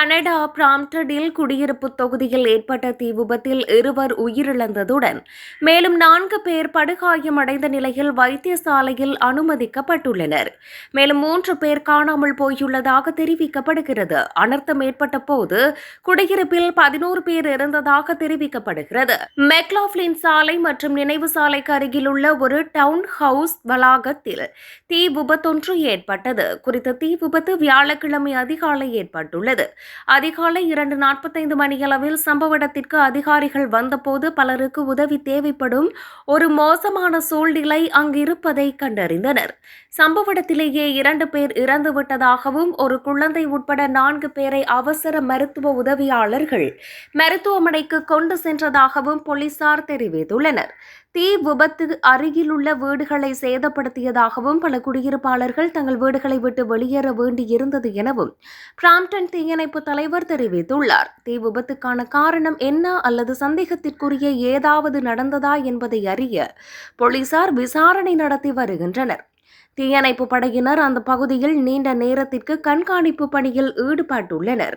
Canada பிராம்டனில் குடியிருப்பு தொகுதியில் ஏற்பட்ட தீ விபத்தில் இருவர் உயிரிழந்ததுடன் மேலும் நான்கு பேர் படுகாயமடைந்த நிலையில் வைத்தியசாலையில் அனுமதிக்கப்பட்டுள்ளனர். மேலும் மூன்று பேர் காணாமல் போயுள்ளதாக தெரிவிக்கப்படுகிறது. அனர்த்தம் ஏற்பட்ட போது குடியிருப்பில் பதினோரு பேர் இருந்ததாக தெரிவிக்கப்படுகிறது. மெக்லாப்லின் சாலை மற்றும் நினைவு சாலைக்கு அருகிலுள்ள ஒரு டவுன் ஹவுஸ் வளாகத்தில் தீ விபத்தொன்று ஏற்பட்டது. குறித்த தீ விபத்து வியாழக்கிழமை அதிகாலை ஏற்பட்டுள்ளது. அதிகாலை இரண்டு நாற்பத்தைந்து மணியளவில் சம்பவ இடத்திற்கு அதிகாரிகள் வந்தபோது பலருக்கு உதவி தேவைப்படும் ஒரு மோசமான சூழ்நிலை அங்கிருப்பதை கண்டறிந்தனர். சம்பவ இடத்திலேயே இரண்டு பேர் இறந்துவிட்டதாகவும் ஒரு குழந்தை உட்பட நான்கு பேரை அவசர மருத்துவ உதவியாளர்கள் மருத்துவமனைக்கு கொண்டு சென்றதாகவும் போலீசார் தெரிவித்துள்ளனர். தீ விபத்து அருகிலுள்ள வீடுகளை சேதப்படுத்தியதாகவும் பல குடியிருப்பாளர்கள் தங்கள் வீடுகளை விட்டு வெளியேற வேண்டியிருந்தது எனவும் பிராம்டன் தீயணைப்பு தலைவர் தெரிவித்துள்ளார். தீ விபத்துக்கான காரணம் என்ன அல்லது சந்தேகத்திற்குரிய ஏதாவது நடந்ததா என்பதை அறிய போலீசார் விசாரணை நடத்தி வருகின்றனர். தீயணைப்பு படையினர் அந்த பகுதியில் நீண்ட நேரத்திற்கு கண்காணிப்பு பணியில் ஈடுபட்டுள்ளனர்.